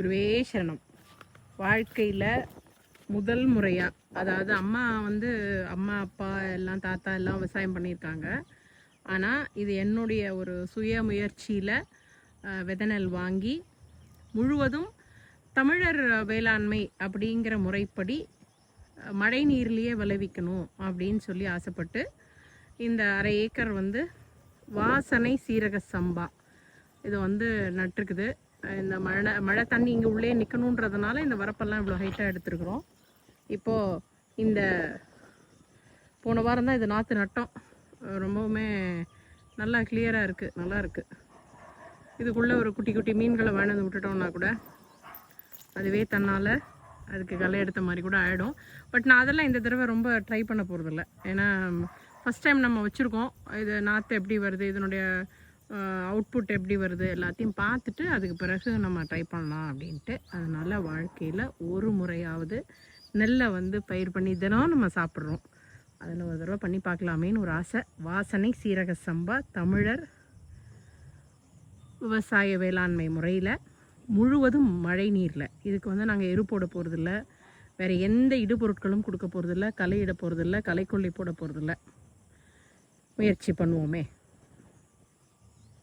குருவே சரணம். வாழ்க்கையில் முதல் முறையாக அதாவது அம்மா வந்து அம்மா அப்பா எல்லாம் தாத்தா எல்லாம் விவசாயம் பண்ணியிருக்காங்க. ஆனால் இது என்னுடைய ஒரு சுய முயற்சியில் விதநெல் வாங்கி முழுவதும் தமிழர் வேளாண்மை அப்படிங்கிற முறைப்படி மழை நீர்லேயே விளைவிக்கணும் அப்படின்னு சொல்லி ஆசைப்பட்டு இந்த அரை ஏக்கர் வந்து வாசனை சீரக சம்பா. இது வந்து நட்டுருக்குது. இந்த மழை மழை தண்ணி இங்கே உள்ளே நிற்கணுன்றதுனால இந்த வரப்பெல்லாம் இவ்வளோ ஹைட்டாக எடுத்துருக்குறோம். இப்போது இந்த போன வாரம் தான் இது நாற்று நட்டோம். ரொம்பவுமே நல்லா கிளியராக இருக்குது நல்லா இருக்குது இதுக்குள்ளே ஒரு குட்டி குட்டி மீன்களை வேணுந்து விட்டுட்டோம்னா கூட அதுவே தன்னால் அதுக்கு களை எடுத்த மாதிரி கூட ஆகிடும் பட் நான் அதெல்லாம் இந்த தடவை ரொம்ப ட்ரை பண்ண போகிறதில்ல ஏன்னா ஃபஸ்ட் டைம் நம்ம வச்சுருக்கோம். இது நாற்று எப்படி வருது இதனுடைய அவுட்புட் எப்படி வருது எல்லாத்தையும் பார்த்துட்டு அதுக்கு பிறகு நம்ம ட்ரை பண்ணலாம் அப்படின்ட்டு. அதனால் வாழ்க்கையில் ஒரு முறையாவது நெல்லை வந்து பயிர் பண்ணி தினம் நம்ம சாப்பிட்றோம். அதில் ஒரு தடவை பண்ணி பார்க்கலாமேன்னு ஒரு ஆசை. வாசனை சீரக சம்பா தமிழர் விவசாய வேளாண்மை முறையில் முழுவதும் மழை நீரில். இதுக்கு வந்து நாங்கள் எரு போட போகிறதில்ல வேறு எந்த இடுபொருட்களும் கொடுக்க போகிறதில்ல களை இட போகிறதில்ல களைக்கொல்லி போட போகிறதில்ல முயற்சி பண்ணுவோமே.